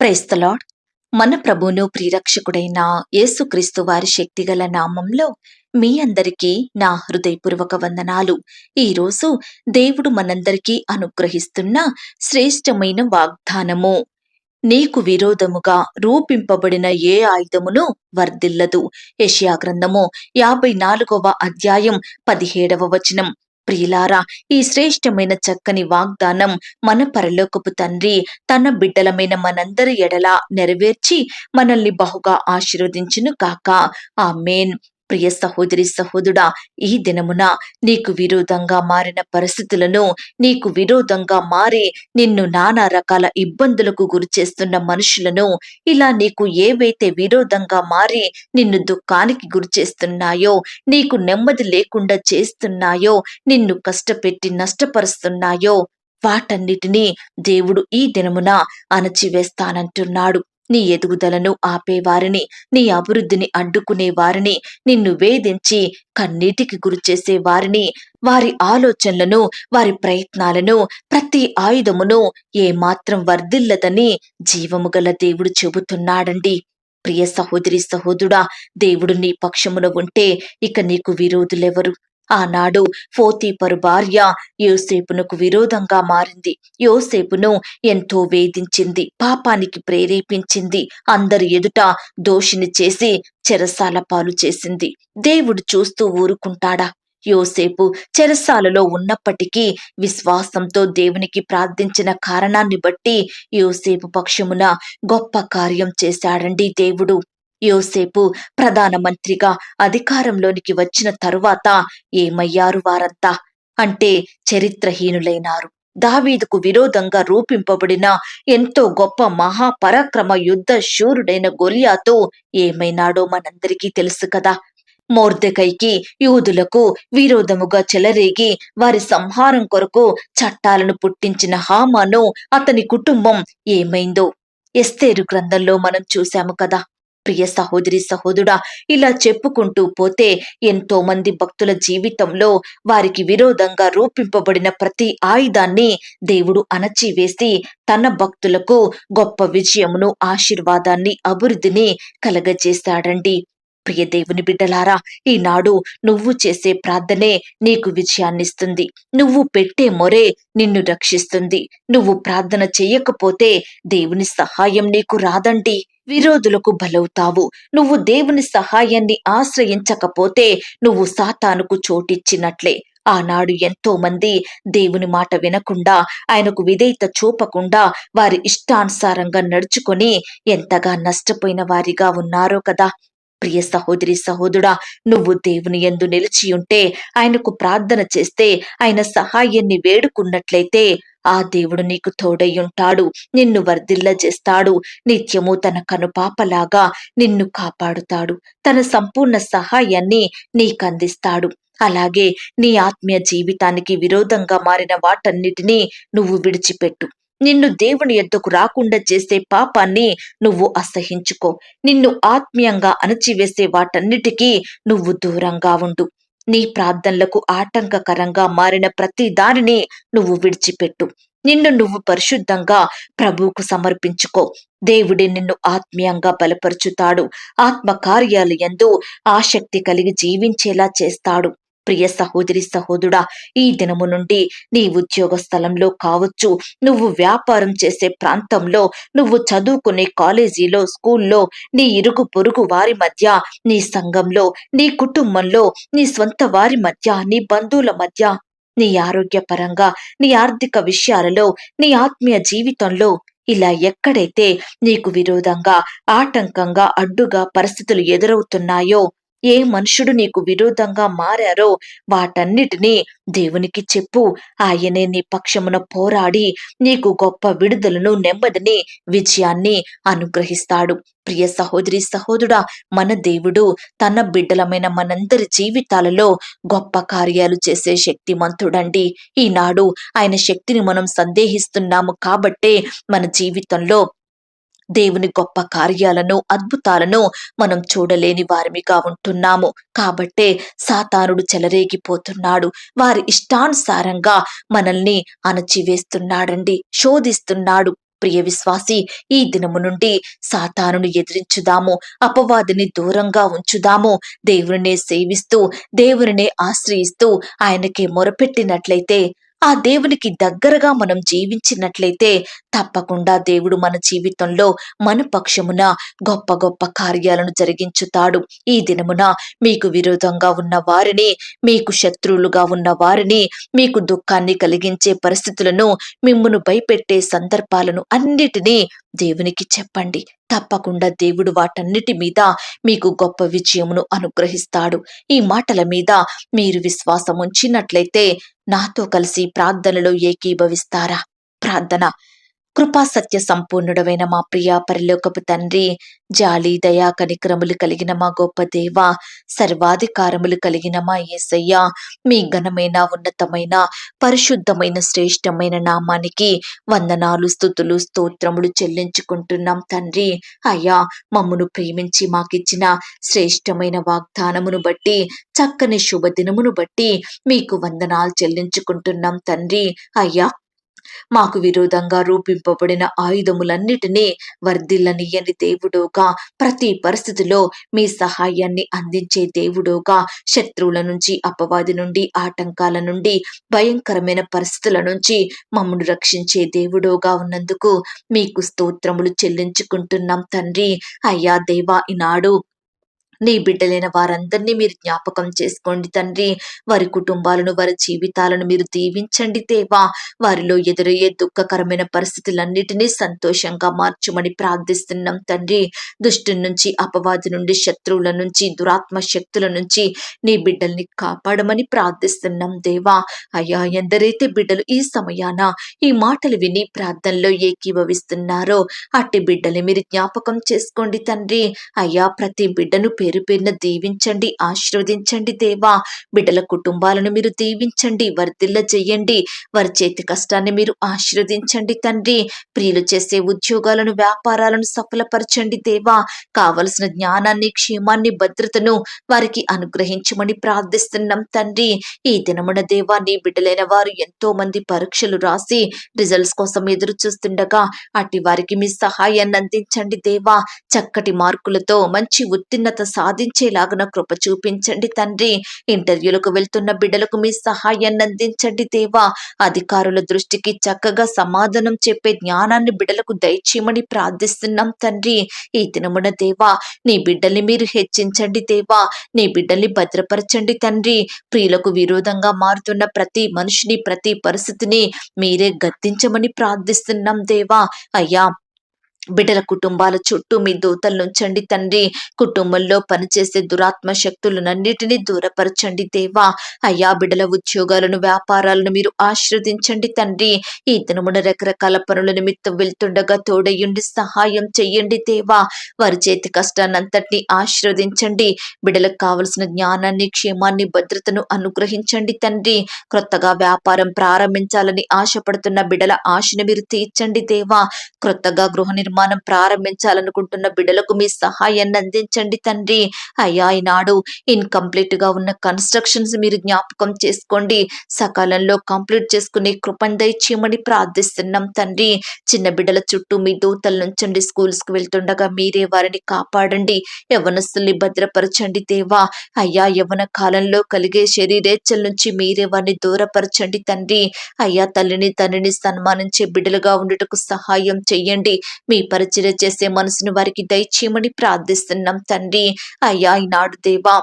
Praise the Lord మన ప్రభువును ప్రియరక్షకుడైన యేసుక్రీస్తు వారి శక్తిగల నామంలో మీ అందరికీ నా హృదయపూర్వక వందనాలు. ఈరోజు దేవుడు మనందరికీ అనుగ్రహిస్తున్న శ్రేష్టమైన వాగ్దానము. నీకు విరోధముగా రూపింపబడిన ఏ ఆయుధమును వర్ధిల్లదు. యెషయా గ్రంథము యాభై నాలుగవ అధ్యాయం పదిహేడవ వచనం. ప్రియులారా ఈ శ్రేష్టమైన చక్కని వాగ్దానం మన పరలోకపు తండ్రి తన బిడ్డలమైన మనందరి ఎడల నెరవేర్చి మనల్ని బహుగా ఆశీర్వదించును కాక ఆ మేన్ ప్రియ సహోదరి సహోదుడా ఈ దినమున నీకు విరోధంగా మారిన పరిస్థితులను నీకు విరోధంగా మారి నిన్ను నానా రకాల ఇబ్బందులకు గురి చేస్తున్న మనుషులను ఇలా నీకు ఏవైతే విరోధంగా మారి నిన్ను దుఃఖానికి గురి చేస్తున్నాయో నీకు నెమ్మది లేకుండా చేస్తున్నాయో నిన్ను కష్టపెట్టి నష్టపరుస్తున్నాయో వాటన్నిటినీ దేవుడు ఈ దినమున అణచివేస్తానంటున్నాడు. నీ ఎదుగుదలను ఆపేవారిని నీ అభివృద్ధిని అడ్డుకునే వారిని నిన్ను వేధించి కన్నీటికి గురిచేసే వారిని వారి ఆలోచనలను వారి ప్రయత్నాలను ప్రతి ఆయుధమును ఏమాత్రం వర్ధిల్లదని జీవము గల దేవుడు చెబుతున్నాడండి. ప్రియ సహోదరి సహోదరుడా దేవుడు నీ పక్షమున ఉంటే ఇక నీకు విరోధులెవరు? ఆనాడు ఫోతీపరు భార్య యోసేపునకు విరోధంగా మారింది. యోసేపును ఎంతో వేధించింది పాపానికి ప్రేరేపించింది అందరి ఎదుట దోషిని చేసి చెరసాల పాలు చేసింది. దేవుడు చూస్తూ ఊరుకుంటాడా? యోసేపు చెరసాలలో ఉన్నప్పటికీ విశ్వాసంతో దేవునికి ప్రార్థించిన కారణాన్ని బట్టి యోసేపు పక్షమున గొప్ప కార్యం చేశాడండి దేవుడు. యోసేపు ప్రధానమంత్రిగా అధికారంలోనికి వచ్చిన తరువాత ఏమయ్యారు వారంతా? అంటే చరిత్రహీనులైనారు. దావీదుకు విరోధంగా రూపింపబడిన ఎంతో గొప్ప మహాపరాక్రమ యుద్ధ శూరుడైన గొలియాతో ఏమైనాడో మనందరికీ తెలుసు కదా. మోర్దెకైకి యూదులకు విరోధముగా చెలరేగి వారి సంహారం కొరకు చట్టాలను పుట్టించిన హామాను అతని కుటుంబం ఏమైందో ఎస్తేరు గ్రంథంలో మనం చూశాము కదా. ప్రియ సహోదరి సహోదరుడా ఇలా చెప్పుకుంటూ పోతే ఎంతో మంది భక్తుల జీవితంలో వారికి విరోధంగా రూపింపబడిన ప్రతి ఆయుధాన్ని దేవుడు అణచివేసి తన భక్తులకు గొప్ప విజయమును ఆశీర్వాదాన్ని అభివృద్ధిని కలగజేశాడండి ప్రియ దేవుని బిడ్డలారా ఈనాడు నువ్వు చేసే ప్రార్థనే నీకు విజయాన్నిస్తుంది. నువ్వు పెట్టే మొరే నిన్ను రక్షిస్తుంది. నువ్వు ప్రార్థన చెయ్యకపోతే దేవుని సహాయం నీకు రాదండి. విరోధులకు బలవుతావు. నువ్వు దేవుని సహాయాన్ని ఆశ్రయించకపోతే నువ్వు సాతానుకు చోటిచ్చినట్లే. ఆనాడు ఎంతో మంది దేవుని మాట వినకుండా ఆయనకు విధేయత చూపకుండా వారి ఇష్టానుసారంగా నడుచుకొని ఎంతగా నష్టపోయిన వారిగా ఉన్నారో కదా. ప్రియ సహోదరి సహోదరుడా నువ్వు దేవుని ఎందు నిలిచి ఉంటే ఆయనకు ప్రార్థన చేస్తే ఆయన సహాయాన్ని వేడుకున్నట్లయితే ఆ దేవుడు నీకు తోడై ఉంటాడు నిన్ను వర్ధిల్ల చేస్తాడు నిత్యము తన కనుపాపలాగా నిన్ను కాపాడుతాడు తన సంపూర్ణ సహాయాన్ని నీకందిస్తాడు. అలాగే నీ ఆత్మీయ జీవితానికి విరోధంగా మారిన వాటన్నిటినీ నువ్వు విడిచిపెట్టు. నిన్ను దేవుని ఎద్దకు రాకుండా చేసే పాపాన్ని నువ్వు అసహించుకో. నిన్ను ఆత్మీయంగా అణచివేసే వాటన్నిటికీ నువ్వు దూరంగా ఉండు. నీ ప్రార్థనలకు ఆటంకకరంగా మారిన ప్రతి దానిని నువ్వు విడిచిపెట్టు. నిన్ను నువ్వు పరిశుద్ధంగా ప్రభువుకు సమర్పించుకో. దేవుడి నిన్ను ఆత్మీయంగా బలపరుచుతాడు. ఆత్మ కార్యాలు ఎందు ఆసక్తి కలిగి జీవించేలా చేస్తాడు. ప్రియ సహోదరి సహోదరుడా ఈ దినము నుండి నీ ఉద్యోగ స్థలంలో కావచ్చు నువ్వు వ్యాపారం చేసే ప్రాంతంలో నువ్వు చదువుకునే కాలేజీలో స్కూల్లో నీ ఇరుగు పొరుగు వారి మధ్య నీ సంఘంలో నీ కుటుంబంలో నీ స్వంత వారి మధ్య నీ బంధువుల మధ్య నీ ఆరోగ్యపరంగా నీ ఆర్థిక విషయాలలో నీ ఆత్మీయ జీవితంలో ఇలా ఎక్కడైతే నీకు విరోధంగా ఆటంకంగా అడ్డుగా పరిస్థితులు ఎదురవుతున్నాయో ఏ మనుషుడు నీకు విరోధంగా మారారో వాటన్నిటినీ దేవునికి చెప్పు. ఆయనే నీ పక్షమున పోరాడి నీకు గొప్ప విడుదలను నెమ్మదిని విజయాన్ని అనుగ్రహిస్తాడు. ప్రియ సహోదరి సహోదరుడా మన దేవుడు తన బిడ్డలమైన మనందరి జీవితాలలో గొప్ప కార్యాలు చేసే శక్తిమంతుడండి. ఈనాడు ఆయన శక్తిని మనం సందేహిస్తున్నాము కాబట్టే మన జీవితంలో దేవుని గొప్ప కార్యాలను అద్భుతాలను మనం చూడలేని వారిమిగా ఉంటున్నాము. కాబట్టే సాతానుడు చెలరేగిపోతున్నాడు. వారి ఇష్టానుసారంగా మనల్ని అణచివేస్తున్నాడండి శోధిస్తున్నాడు. ప్రియ విశ్వాసి ఈ దినము నుండి సాతానును ఎదిరించుదాము అపవాదిని దూరంగా ఉంచుదాము. దేవుడినే సేవిస్తూ దేవుడినే ఆశ్రయిస్తూ ఆయనకి మొరపెట్టినట్లయితే ఆ దేవునికి దగ్గరగా మనం జీవించినట్లయితే తప్పకుండా దేవుడు మన జీవితంలో మన పక్షమున గొప్ప గొప్ప కార్యాలను జరిగించుతాడు. ఈ దినమున మీకు విరోధంగా ఉన్న వారిని మీకు శత్రువులుగా ఉన్న వారిని మీకు దుఃఖాన్ని కలిగించే పరిస్థితులను మిమ్మును భయపెట్టే సందర్భాలను అన్నిటినీ దేవునికి చెప్పండి. తప్పకుండా దేవుడు వాటన్నిటి మీద మీకు గొప్ప విజయమును అనుగ్రహిస్తాడు. ఈ మాటల మీద మీరు విశ్వాసం ఉంచినట్లయితే నాతో కలిసి ప్రార్థనలో ఏకీభవిస్తారా? ప్రార్థన. కృపా సత్య సంపూర్ణుడమైన మా ప్రియ పరిలోకపు తండ్రి జాలి దయా కనిక్రములు కలిగిన మా గొప్ప దేవ సర్వాధికారములు కలిగిన మా యేసయ్య మీ ఘనమైన ఉన్నతమైన పరిశుద్ధమైన శ్రేష్టమైన నామానికి వందనాలు స్థుతులు స్తోత్రములు చెల్లించుకుంటున్నాం తండ్రి. అయ్యా మమ్మును ప్రేమించి మాకిచ్చిన శ్రేష్టమైన వాగ్దానమును బట్టి చక్కని శుభదినమును బట్టి మీకు వందనాలు చెల్లించుకుంటున్నాం తండ్రి. అయ్యా మాకు విరోధంగా రూపింపబడిన ఆయుధములన్నిటినీ వర్ధిల్లనియని దేవుడోగా. ప్రతి పరిస్థితిలో మీ సహాయాన్ని అందించే దేవుడోగా. శత్రువుల నుంచి అపవాది నుండి ఆటంకాల నుండి భయంకరమైన పరిస్థితుల నుంచి మమ్మను రక్షించే దేవుడోగా ఉన్నందుకు మీకు స్తోత్రములు చెల్లించుకుంటున్నాం తండ్రి. అయ్యా దేవా ఈనాడు నీ బిడ్డలైన వారందరినీ మీరు జ్ఞాపకం చేసుకోండి తండ్రి. వారి కుటుంబాలను వారి జీవితాలను మీరు దీవించండి దేవా. వారిలో ఎదురయ్యే దుఃఖకరమైన పరిస్థితులన్నిటినీ సంతోషంగా మార్చమని ప్రార్థిస్తున్నాం తండ్రి. దుష్టు నుంచి అపవాది నుండి శత్రువుల నుంచి దురాత్మ శక్తుల నుంచి నీ బిడ్డల్ని కాపాడమని ప్రార్థిస్తున్నాం దేవా. అయ్యా ఎందరైతే బిడ్డలు ఈ సమయాన ఈ మాటలు విని ప్రార్థనలో ఏకీభవిస్తున్నారో అట్టి బిడ్డలు మీరు జ్ఞాపకం చేసుకోండి తండ్రి. అయ్యా ప్రతి బిడ్డను పేరు పేరున దీవించండి ఆశీర్వదించండి దేవా. బిడ్డల కుటుంబాలను మీరు దీవించండి వర్ధిల్ల చెయ్యండి వారి చేతి కష్టాన్ని మీరు ఆశీర్వదించండి తండ్రి. ప్రియులు చేసే ఉద్యోగాలను వ్యాపారాలను సఫలపరచండి దేవా. కావలసిన జ్ఞానాన్ని క్షేమాన్ని భద్రతను వారికి అనుగ్రహించమని ప్రార్థిస్తున్నాం తండ్రి. ఈ దినమున దేవా నీ బిడ్డలైన వారు ఎంతో మంది పరీక్షలు రాసి రిజల్ట్స్ కోసం ఎదురు చూస్తుండగా అట్టి వారికి మీ సహాయాన్ని అందించండి దేవా. చక్కటి మార్కులతో మంచి ఉత్తీర్ణత సాధించేలాగున కృప చూపించండి తండ్రి. ఇంటర్వ్యూలకు వెళ్తున్న బిడ్డలకు మీ సహాయాన్ని అందించండి దేవా. అధికారుల దృష్టికి చక్కగా సమాధానం చెప్పే జ్ఞానాన్ని బిడ్డలకు దయచేయమని ప్రార్థిస్తున్నాం తండ్రి. ఈ దినమున దేవా నీ బిడ్డల్ని మీరు హెచ్చించండి దేవా. నీ బిడ్డల్ని భద్రపరచండి తండ్రి. ప్రియులకు విరోధంగా మారుతున్న ప్రతి మనిషిని ప్రతి పరిస్థితిని మీరే గద్దించమని ప్రార్థిస్తున్నాం దేవా. అయ్యా బిడ్డల కుటుంబాల చుట్టూ మీ దూతలు ఉంచండి తండ్రి. కుటుంబంలో పనిచేసే దురాత్మ శక్తులనన్నిటినీ దూరపరచండి దేవా. అయ్యా బిడ్డల ఉద్యోగాలను వ్యాపారాలను మీరు ఆశీర్వదించండి తండ్రి. ఈ దినమున రకరకాల పనుల నిమిత్తం వెళ్తుండగా తోడయ్యుండి సహాయం చెయ్యండి దేవా. వారి చేతి కష్టాన్నంతటినీ ఆశీర్వదించండి. బిడ్డలకు కావలసిన జ్ఞానాన్ని క్షేమాన్ని భద్రతను అనుగ్రహించండి తండ్రి. క్రొత్తగా వ్యాపారం ప్రారంభించాలని ఆశపడుతున్న బిడ్డల ఆశను మీరు తీర్చండి దేవా. క్రొత్తగా గృహ నిర్మాణం ప్రారంభించాలనుకుంటున్న బిడ్డలకు మీ సహాయాన్ని అందించండి తండ్రి. అయ్యా ఈనాడు ఇన్కంప్లీట్గా ఉన్న కన్స్ట్రక్షన్స్ మీరు జ్ఞాపకం చేసుకోండి. సకాలంలో కంప్లీట్ చేసుకునే కృపను దయచేయమని ప్రార్థిస్తున్నాం తండ్రి. చిన్న బిడ్డల చుట్టూ మీ దూతల నుంచండి స్కూల్స్కు వెళ్తుండగా మీరే వారిని కాపాడండి. యవనస్తుల్ని భద్రపరచండి దేవా. అయ్యా యవన కాలంలో కలిగే శరీరేచ్చల నుంచి మీరే వారిని దూరపరచండి తండ్రి. అయ్యా తల్లిని తండ్రిని సన్మానించే బిడ్డలుగా ఉండుటకు సహాయం చెయ్యండి మీ పరిచర్య చేసే మనసును వారికి దయచేయమని ప్రార్థిస్తున్నాం తండ్రి. అయ్యా ఈనాడు దేవా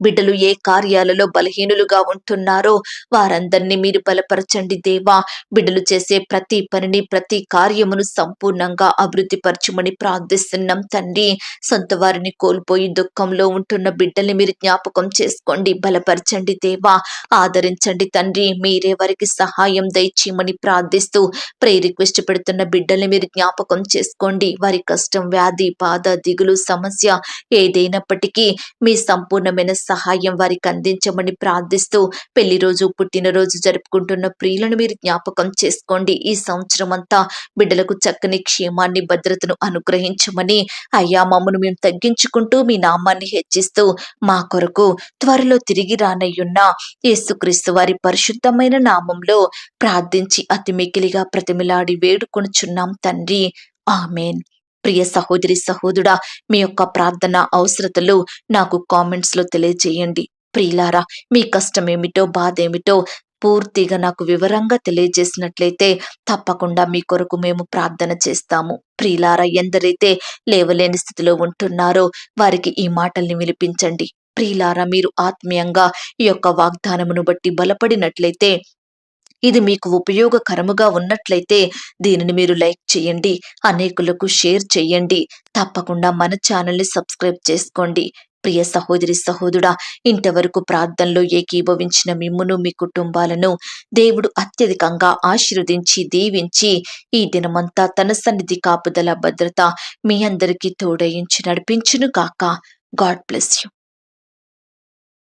బిడ్డలు ఏ కార్యాలలో బలహీనులుగా ఉంటున్నారో వారందరినీ మీరు బలపరచండి దేవా. బిడ్డలు చేసే ప్రతి పనిని ప్రతి కార్యమును సంపూర్ణంగా అభివృద్ధి పరచమని ప్రార్థిస్తున్నాం తండ్రి. సొంత వారిని కోల్పోయి దుఃఖంలో ఉంటున్న బిడ్డల్ని మీరు జ్ఞాపకం చేసుకోండి బలపరచండి దేవా. ఆదరించండి తండ్రి మీరే వారికి సహాయం దయచేయమని ప్రార్థిస్తూ ప్రే రిక్వెస్ట్ పెడుతున్న బిడ్డల్ని మీరు జ్ఞాపకం చేసుకోండి. వారి కష్టం వ్యాధి బాధ దిగులు సమస్య ఏదైనప్పటికీ మీ సంపూర్ణమైన సహాయం వారికి అందించమని ప్రార్థిస్తూ పెళ్ళి రోజు పుట్టినరోజు జరుపుకుంటున్న ప్రియులను మీరు జ్ఞాపకం చేసుకోండి. ఈ సంవత్సరం అంతా బిడ్డలకు చక్కని క్షేమాన్ని భద్రతను అనుగ్రహించమని అయ్యా మమ్మను మేము తగ్గించుకుంటూ మీ నామాన్ని హెచ్చిస్తూ మా కొరకు త్వరలో తిరిగి రానయ్యున్న యేసుక్రీస్తు వారి పరిశుద్ధమైన నామంలో ప్రార్థించి అతి మికిలిగా ప్రతిమిలాడి వేడుకొనుచున్నాం తండ్రి. ఆమెన్. ప్రియ సహోదరి సహోదరుడా మీ యొక్క ప్రార్థన అవసరతలు నాకు కామెంట్స్లో తెలియజేయండి. ప్రియులారా మీ కష్టం ఏమిటో బాధ ఏమిటో పూర్తిగా నాకు వివరంగా తెలియజేసినట్లయితే తప్పకుండా మీ కొరకు మేము ప్రార్థన చేస్తాము. ప్రియులారా ఎందరైతే లేవలేని స్థితిలో ఉంటున్నారో వారికి ఈ మాటల్ని వినిపించండి. ప్రియులారా మీరు ఆత్మీయంగా ఈ యొక్క వాగ్దానమును బట్టి బలపడినట్లయితే ఇది మీకు ఉపయోగకరముగా ఉన్నట్లయితే దీనిని మీరు లైక్ చేయండి అనేకులకు షేర్ చేయండి. తప్పకుండా మన ఛానల్ని సబ్స్క్రైబ్ చేసుకోండి. ప్రియ సహోదరి సహోదరుడా ఇంతవరకు ప్రార్థనలో ఏకీభవించిన మిమ్మును మీ కుటుంబాలను దేవుడు అత్యధికంగా ఆశీర్వదించి దీవించి ఈ దినమంతా తన సన్నిధి కాపుదల భద్రత మీ అందరికీ తోడయించి నడిపించును కాక గాడ్ బ్లెస్ యూ.